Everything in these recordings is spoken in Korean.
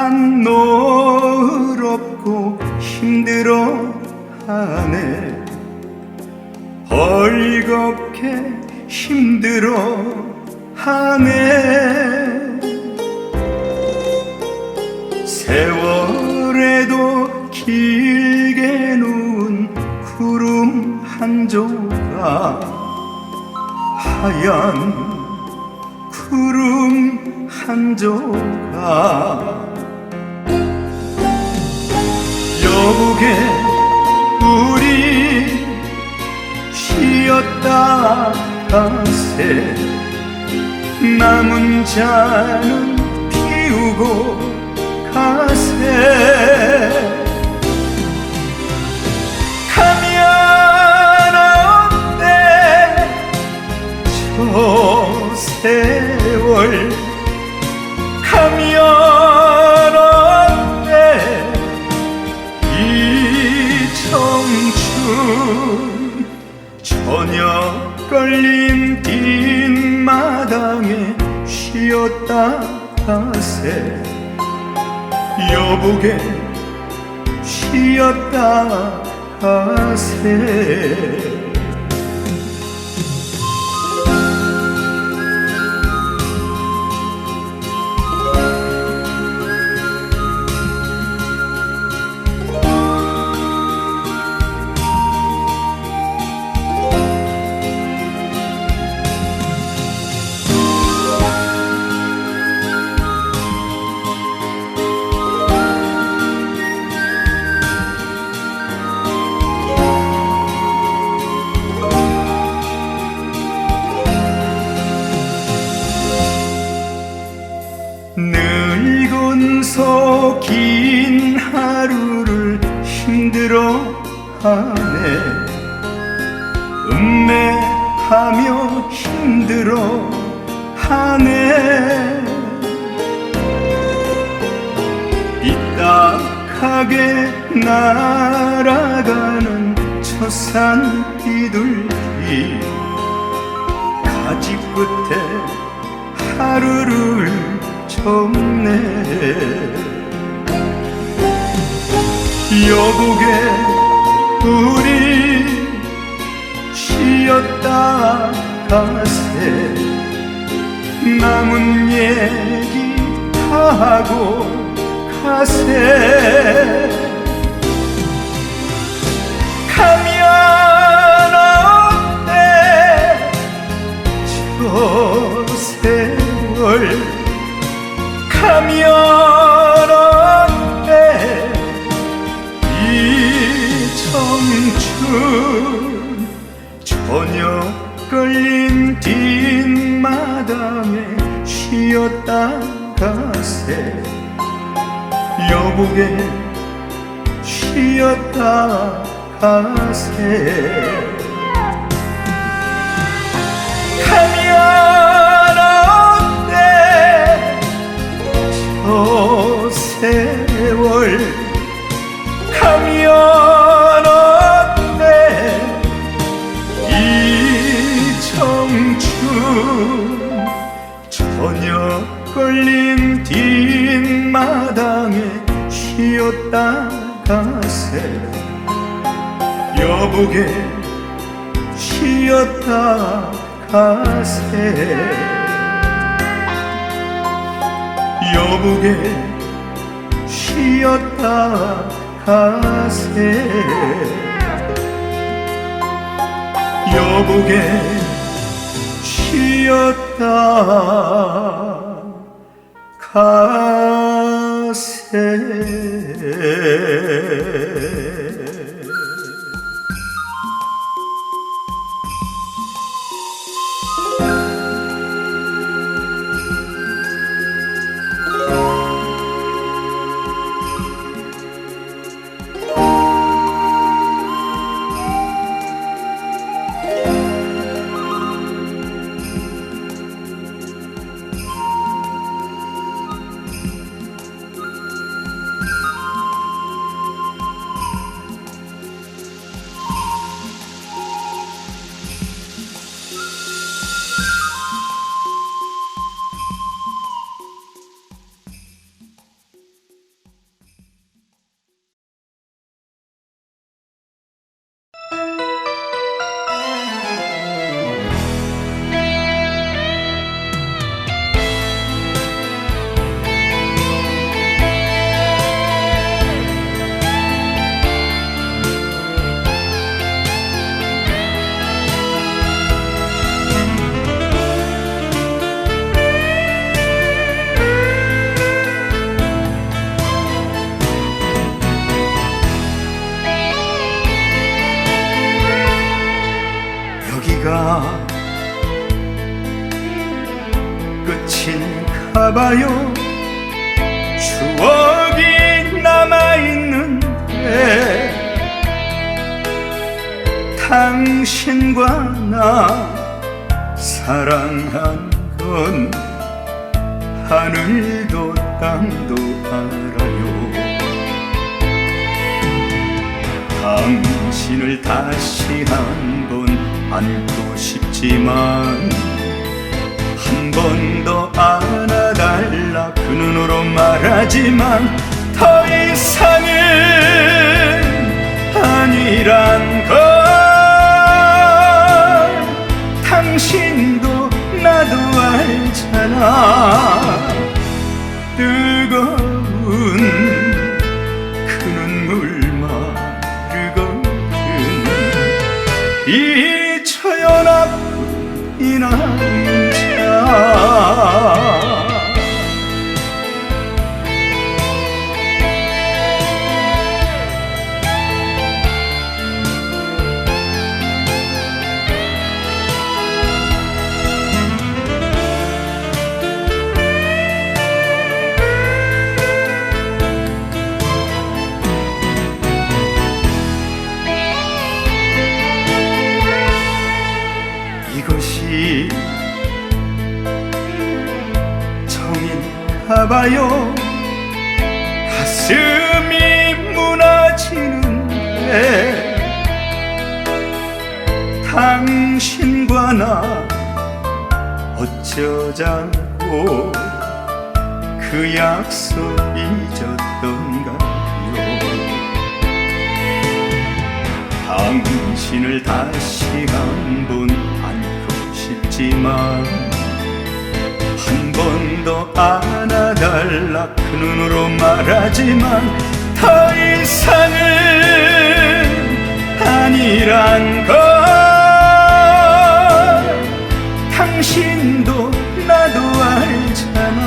난 노롭고 힘들어 하네. 벌겋게 힘들어 하네. 세월에도 길게 누운 구름 한 조각 하얀 구름 한 조각. 여보게 우리 쉬었다 가세. 남은 자는 피우고 가세 쉬었다 가세 하네 삐딱하게 날아가는 첫산 비둘기 가지 끝에 하루를 접네. 여보게 우리 쉬었다 가세 남은 얘기 다 하고 가세. 가면 어때 저 세월. 가면 어때 이 청춘 쉬었다. 가세 여보게 쉬었다. 가세 가면 어때 저 세월 쉬었다 가세. 여보게 쉬었다 가세. 여보게 쉬었다 가세. 여보게 쉬었다 가세 탓에 끝인가봐요? 추억이 남아있는데 당신과 나 사랑한 건 하늘도 땅도 알아요. 당신을 다시 한 번 안고 싶지만 하지만 더 이상은 아니란 걸. 당신도 나도 알잖아. 뜨거운 그 눈물 마르거든 이 처연합 이남 봐요. 가슴이 무너지는데 당신과 나 어쩌자고 그 약속 잊었던가요? 당신을 다시 한 번 안고 싶지만 한 번더 안아달라. 그 눈으로 말하지만 더 이상은 아니란 걸. 당신도 나도 알잖아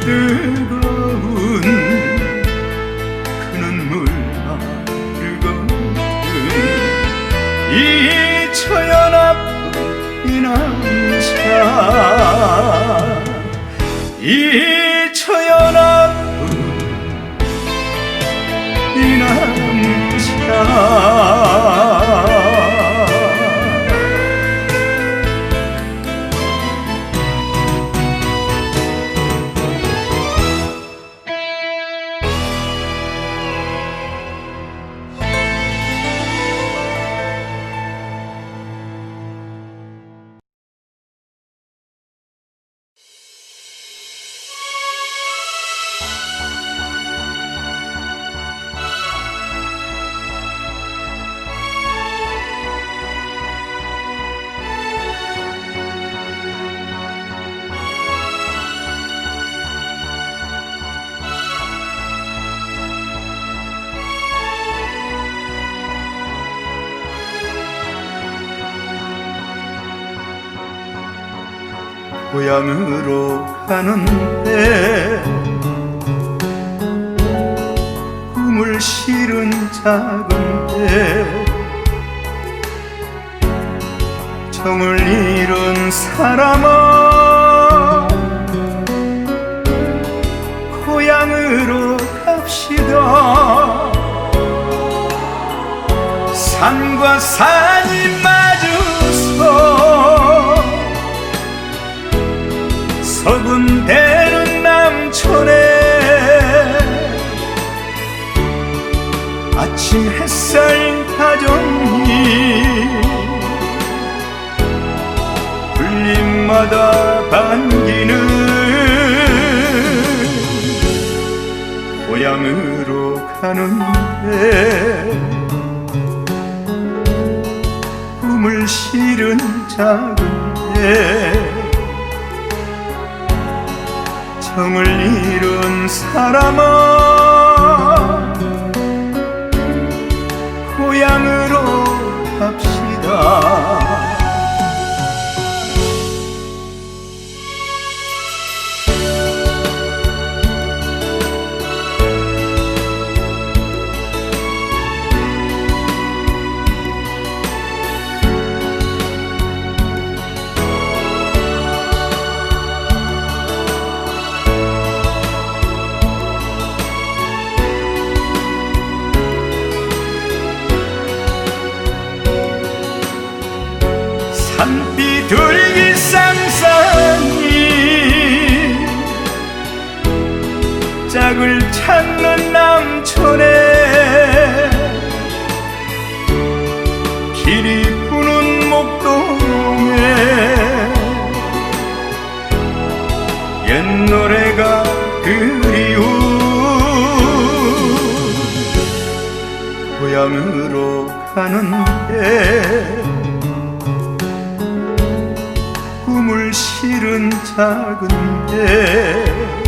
뜨거운 그 눈물 마르거든 이 처연합 이 남자 이 처연합 이 남자 고향으로 가는데 꿈을 실은 작은 배 정을 잃은 사람아 고향으로 갑시다. 산과 산 아침 햇살 다정히 불림마다 반기는 고향으로 가는데 꿈을 실은 작은 애 정을 잃은 사람아 갑시다 강릉 남촌에 길이 부는 목동에 옛 노래가 그리운 고향으로 가는데 꿈을 실은 작은 배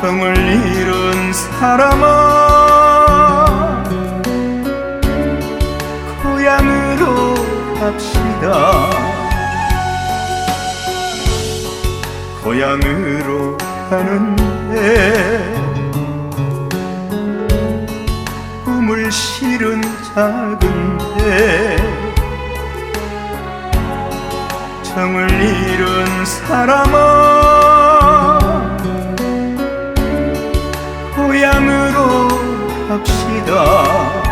정을 잃은 사람아 고향으로 갑시다. 고향으로 가는데 꿈을 실은 작은 배 정을 잃은 사람아 갑시다